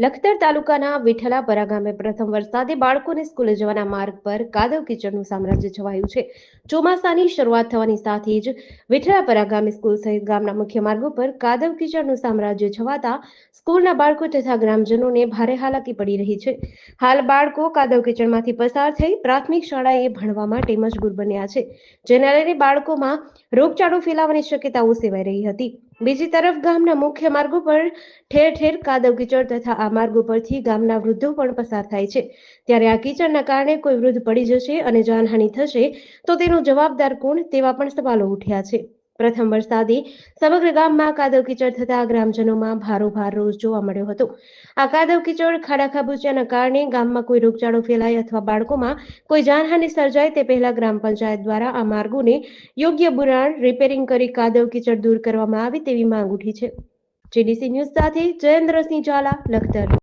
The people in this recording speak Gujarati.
લખતર તાલુકાના વિઠલાપરા ગામે પ્રથમ વરસાદે બાળકોને સ્કૂલે જવાના માર્ગ પર કાદવ કિચડનું સામ્રાજ્ય છવાયું છે. ચોમાસાની શરૂઆત થવાની સાથે જ વિઠલાપરા ગામે સ્કૂલ સહિત ગામના મુખ્ય માર્ગો પર કાદવ કીચડનું સામ્રાજ્ય છવાતા સ્કૂલના બાળકો તથા ગ્રામજનોને ભારે હાલાકી પડી રહી છે. હાલ બાળકો કાદવ કિચડમાંથી પસાર થઈ પ્રાથમિક શાળાએ ભણવા માટે મજબૂર બન્યા છે, જેના લઈને બાળકોમાં રોગચાળો ફેલાવાની શક્યતાઓ સેવાઈ રહી હતી. બીજી તરફ ગામના મુખ્ય માર્ગો પર ઠેર ઠેર કાદવ કીચડ તથા આ માર્ગો પરથી ગામના વૃદ્ધો પણ પસાર થાય છે. ત્યારે આ કીચડના કારણે કોઈ વૃદ્ધ પડી જશે અને જાનહાનિ થશે તો તેનો જવાબદાર કોણ તેવા પણ સવાલો ઉઠ્યા છે. પ્રથમ વરસાદે સમગ્ર ગામમાં કાદવ કીચડ થતા ગ્રામજનોમાં ભારોભાર રોષ જોવા મળ્યો હતો. આ કાદવ કીચડ ખાડા ખાબોચિયાના કારણે ગામમાં કોઈ રોગચાળો ફેલાય અથવા બાળકોમાં કોઈ જાનહાનિ સર્જાય તે પહેલા ગ્રામ પંચાયત દ્વારા આ માર્ગોને યોગ્ય બુરાણ રિપેરિંગ કરી કાદવ કીચડ દૂર કરવામાં આવે તેવી માંગ ઉઠી છે. જીડીસી ન્યૂઝ સાથે જયેન્દ્રસિંહ ઝાલા, લખતર.